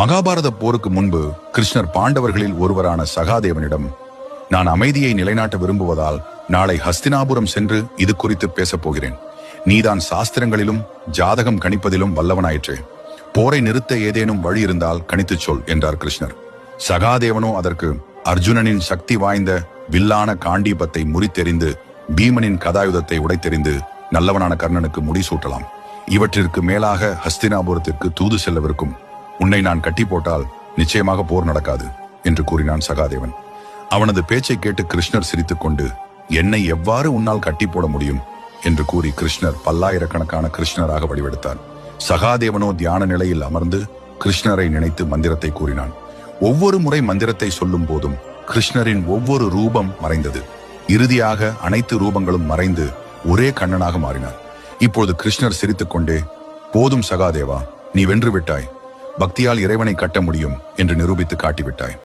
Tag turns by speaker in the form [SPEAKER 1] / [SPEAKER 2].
[SPEAKER 1] மகாபாரத போருக்கு முன்பு கிருஷ்ணர் பாண்டவர்களில் ஒருவரான சகாதேவனிடம் நான் அமைதியை நிலைநாட்ட விரும்புவதால் நாளை ஹஸ்தினாபுரம் சென்று இது குறித்து பேசப் போகிறேன். நீதான் சாஸ்திரங்களிலும் ஜாதகம் கணிப்பதிலும் வல்லவனாயிற்றே. போரை நிறுத்த ஏதேனும் வழி இருந்தால் கணித்துச் சொல் என்றார் கிருஷ்ணர். சகாதேவனோ அதற்கு அர்ஜுனனின் சக்தி வாய்ந்த வில்லான காண்டீபத்தை முறித்தெறிந்து பீமனின் கதாயுதத்தை உடைத்தெறிந்து நல்லவனான கர்ணனுக்கு முடிசூட்டலாம். இவற்றிற்கு மேலாக ஹஸ்தினாபுரத்திற்கு தூது செல்லவிருக்கும். உன்னை நான் கட்டி போட்டால் நிச்சயமாக போர் நடக்காது என்று கூறினான் சகாதேவன். அவனது பேச்சை கேட்டு கிருஷ்ணர் சிரித்துக்கொண்டு என்னை எவ்வாறு உன்னால் கட்டி போட முடியும்? என்று கூறி கிருஷ்ணர் பல்லாயிரக்கணக்கான கிருஷ்ணராக வடிவெடுத்தார் சகாதேவனோ தியான நிலையில் அமர்ந்து கிருஷ்ணரை நினைத்து மந்திரத்தை கூறினான். ஒவ்வொரு முறை மந்திரத்தை சொல்லும் போதும் கிருஷ்ணரின் ஒவ்வொரு ரூபம் மறைந்தது. இறுதியாக அனைத்து ரூபங்களும் மறைந்து ஒரே கண்ணனாக மாறினார். இப்போது கிருஷ்ணர் சிரித்துக்கொண்டே போதும் சகாதேவா நீ வென்று விட்டாய். பக்தியால் இறைவனை கட்ட முடியும் என்று நிரூபித்து காட்டிவிட்டாய்.